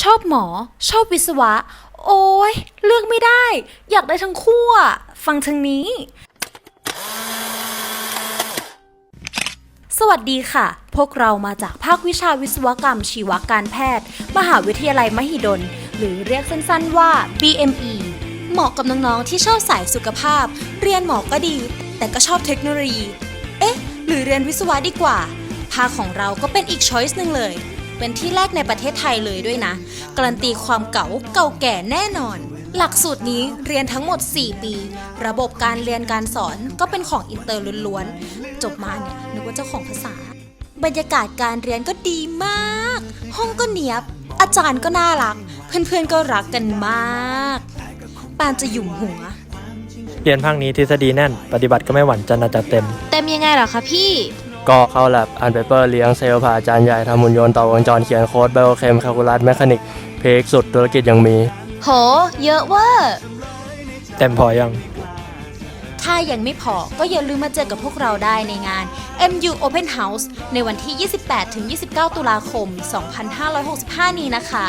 ชอบหมอ ชอบวิศวะ โอ้ยเลือกไม่ได้ อยากได้ทั้งคู่อะฟังทางนี้ สวัสดีค่ะ พวกเรามาจากภาควิชาวิศวกรรมชีวการแพทย์ มหาวิทยาลัยมหิดล หรือเรียกสั้นๆว่า BME เหมาะกับน้องๆที่ชอบสายสุขภาพ เรียนหมอก็ดี แต่ก็ชอบเทคโนโลยี เอ๊ะ หรือเรียนวิศวะดีกว่า ภาคของเราก็เป็นอีกช้อยส์หนึ่งเลย เป็นที่แรกในประเทศไทยเลยด้วยนะ การันตีความเก่าเก่าแก่แน่นอน หลักสูตรนี้เรียนทั้งหมด 4 ปี ระบบการเรียนการสอนก็เป็นของอินเตอร์ล้วนๆ จบมาเนี่ยนึกว่าเจ้าของภาษา บรรยากาศการเรียนก็ดีมาก ห้องก็เนียบ อาจารย์ก็น่ารัก เพื่อนๆก็รักกันมาก ปานจะหยุ่มหัว เรียนภาคนี้ทฤษฎีแน่น ปฏิบัติก็ไม่หวั่นจันทร์จัดเต็ม เต็มยังไงเหรอคะพี่ ก็เข้าแลบอ่านเปเปอร์เลี้ยงเซลล์ผ่าอาจารย์ใหญ่ทำหุ่นยนต์ต่อวงจรเขียนโค้ดไบโอเคมแคลคูลัสแมคานิกเพกสุดธุรกิจยังมี โห เยอะเวอร์เต็มพอยัง ถ้ายังไม่พอก็อย่าลืมมาเจอกับพวกเราได้ในงาน MU Open House ในวันที่ 28-29 ตุลาคม 2565 นี้นะคะ